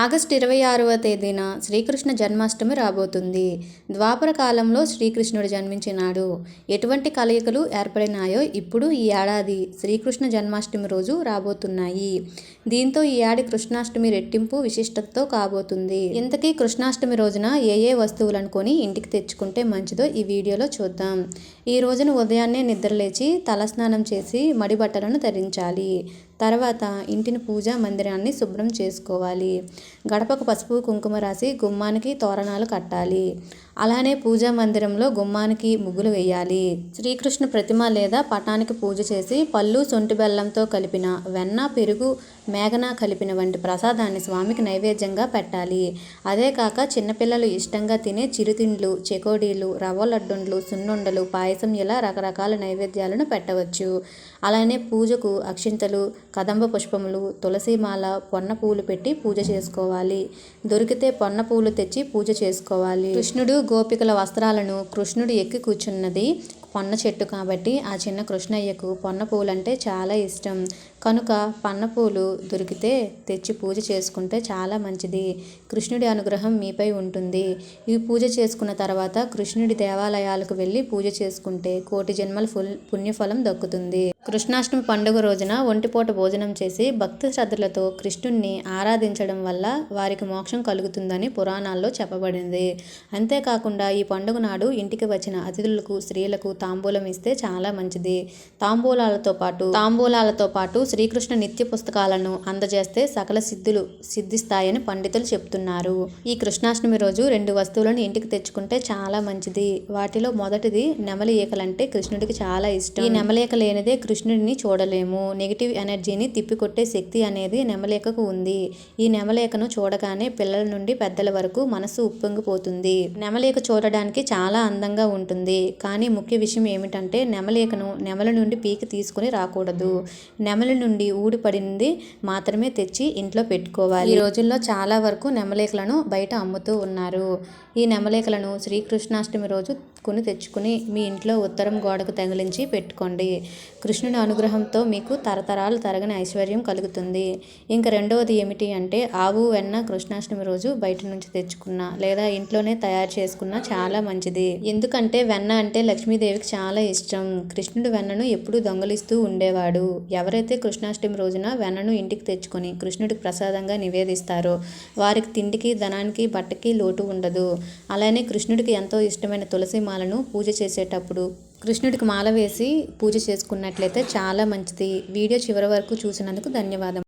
August ఇరవై ఆరవ తేదీన శ్రీకృష్ణ జన్మాష్టమి రాబోతుంది. ద్వాపర కాలంలో శ్రీకృష్ణుడు జన్మించినాడు. ఎటువంటి కలయికలు ఏర్పడినాయో ఇప్పుడు ఈ ఏడాది శ్రీకృష్ణ జన్మాష్టమి రోజు రాబోతున్నాయి. దీంతో ఈ ఏడాది కృష్ణాష్టమి రెట్టింపు విశిష్టతతో కాబోతుంది. ఇంతకీ కృష్ణాష్టమి రోజున ఏ ఏ వస్తువులను కొని ఇంటికి తెచ్చుకుంటే మంచిదో ఈ వీడియోలో చూద్దాం. ఈ రోజున ఉదయాన్నే నిద్రలేచి తలస్నానం చేసి మడి బట్టలను ధరించాలి. తర్వాత ఇంటిని పూజా మందిరాన్ని శుభ్రం చేసుకోవాలి. గడపకు పసుపు కుంకుమ రాసి గుమ్మానికి తోరణాలు కట్టాలి. అలానే పూజా మందిరంలో గుమ్మానికి ముగ్గులు వేయాలి. శ్రీకృష్ణ ప్రతిమ లేదా పటానికి పూజ చేసి పళ్ళు సొంటి బెల్లంతో కలిపిన వెన్న పెరుగు మేఘన కలిపిన వంటి ప్రసాదాన్ని స్వామికి నైవేద్యంగా పెట్టాలి. అదే కాక చిన్నపిల్లలు ఇష్టంగా తినే చిరుతిండ్లు చెకోడీలు రవ్వ లడ్డుండ్లు సున్నుండలు పాయసం ఇలా రకరకాల నైవేద్యాలను పెట్టవచ్చు. అలానే పూజకు అక్షింతలు కదంబ పుష్పములు తులసిమాల పొన్న పూలు పెట్టి పూజ చేసుకోవాలి. దొరికితే పొన్న పూలు తెచ్చి పూజ చేసుకోవాలి. కృష్ణుడు గోపికల వస్త్రాలను కృష్ణుడు ఎక్కి కూర్చున్నది పొన్న చెట్టు కాబట్టి ఆ చిన్న కృష్ణయ్యకు పొన్న పూలంటే చాలా ఇష్టం. కనుక పన్నపూలు దొరికితే తెచ్చి పూజ చేసుకుంటే చాలా మంచిది. కృష్ణుడి అనుగ్రహం మీపై ఉంటుంది. ఈ పూజ చేసుకున్న తర్వాత కృష్ణుడి దేవాలయాలకు వెళ్ళి పూజ చేసుకుంటే కోటి జన్మల ఫుల్ పుణ్యఫలం దక్కుతుంది. కృష్ణాష్టమి పండుగ రోజున ఒంటిపూట భోజనం చేసి భక్తి శ్రద్ధలతో కృష్ణుణ్ణి ఆరాధించడం వల్ల వారికి మోక్షం కలుగుతుందని పురాణాల్లో చెప్పబడింది. అంతేకాకుండా ఈ పండుగ నాడు ఇంటికి వచ్చిన అతిథులకు స్త్రీలకు తాంబూలం ఇస్తే చాలా మంచిది. తాంబూలాలతో పాటు తాంబూలాలతో పాటు శ్రీకృష్ణ నిత్య పుస్తకాలను అందజేస్తే సకల సిద్ధులు సిద్ధిస్తాయని పండితులు చెప్తున్నారు. ఈ కృష్ణాష్టమి రోజు రెండు వస్తువులను ఇంటికి తెచ్చుకుంటే చాలా మంచిది. వాటిలో మొదటిది నెమలియకలంటే కృష్ణుడికి చాలా ఇష్టం. ఈ నెమలియక లేనిదే కృష్ణుడిని చూడలేము. నెగిటివ్ ఎనర్జీని తిప్పికొట్టే శక్తి అనేది నెమలేకకు ఉంది. ఈ నెమలేకను చూడగానే పిల్లల నుండి పెద్దల వరకు మనసు ఉప్పొంగిపోతుంది. నెమలేక చూడడానికి చాలా అందంగా ఉంటుంది. కానీ ముఖ్య విషయం ఏమిటంటే నెమలేకను నెమల నుండి పీకి తీసుకుని రాకూడదు. నెమలి నుండి ఊడిపడింది మాత్రమే తెచ్చి ఇంట్లో పెట్టుకోవాలి. ఈ రోజుల్లో చాలా వరకు నెమలేకలను బయట అమ్ముతూ ఉన్నారు. ఈ నెమలేకలను శ్రీకృష్ణాష్టమి రోజు కొని తెచ్చుకుని మీ ఇంట్లో ఉత్తరం గోడకు తగిలించి పెట్టుకోండి. కృష్ణుని అనుగ్రహంతో మీకు తరతరాలు తరగని ఐశ్వర్యం కలుగుతుంది. ఇంకా రెండవది ఏమిటి అంటే ఆవు వెన్న కృష్ణాష్టమి రోజు బయట నుంచి తెచ్చుకున్న లేదా ఇంట్లోనే తయారు చేసుకున్న చాలా మంచిది. ఎందుకంటే వెన్న అంటే లక్ష్మీదేవికి చాలా ఇష్టం. కృష్ణుడు వెన్నను ఎప్పుడూ దొంగలిస్తూ ఉండేవాడు. ఎవరైతే కృష్ణాష్టమి రోజున వెన్నను ఇంటికి తెచ్చుకొని కృష్ణుడికి ప్రసాదంగా నివేదిస్తారు. వారికి తిండికి ధనానికి బట్టకి లోటు ఉండదు. అలానే కృష్ణుడికి ఎంతో ఇష్టమైన తులసి మాలను పూజ చేసేటప్పుడు కృష్ణుడికి మాల వేసి పూజ చేసుకున్నట్లయితే చాలా మంచిది. వీడియో చివరి వరకు చూసినందుకు ధన్యవాదం.